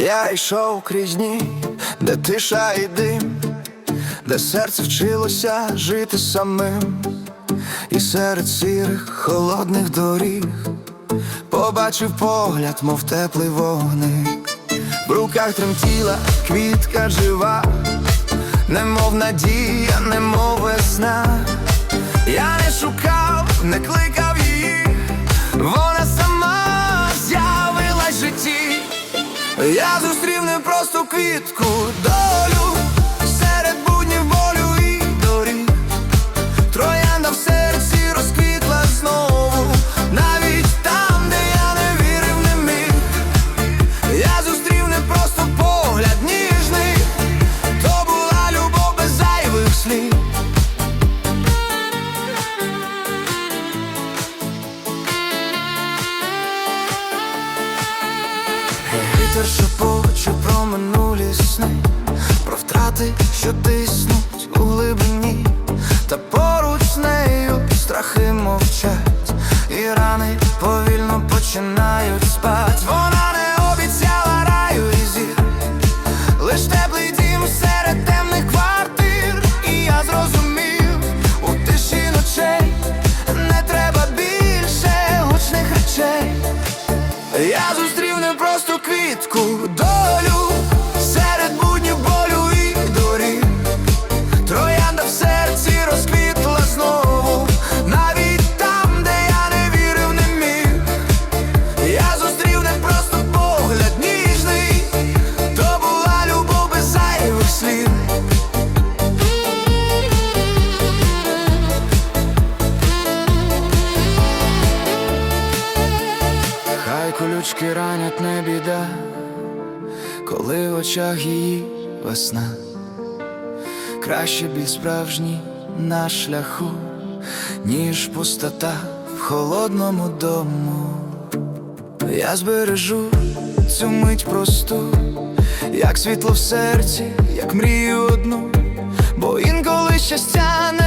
Я йшов крізь дні, де тиша і дим, де серце вчилося жити самим, і серед сірих холодних доріг побачив погляд, мов теплий вогник, в руках тремтіла квітка жива, немов надія, немов весна. Я не шукав, не кликав просто долю серед буднів болю і доріг. Троянда в серці розквітла знову, навіть там, де я не вірив, не міг. Я зустрів не просто погляд ніжний, то була любов без зайвих слів. Вітер шепоче про минулі сни, про втрати, що тиснуть у глибині, та поруч з нею страхи мовчать, і рани повільно починають спать. Вона не обіцяла раю і зір, лиш теплий дім серед темних квартир, і я зрозумів у тиші ночей не треба більше гучних речей. Я зустрів не просто квітку, долю колючки ранять не біда, коли в очах її весна, краще біль справжній на шляху, ніж пустота в холодному дому. Я збережу цю мить просту, як світло в серці, як мрію одну, бо інколи щастя.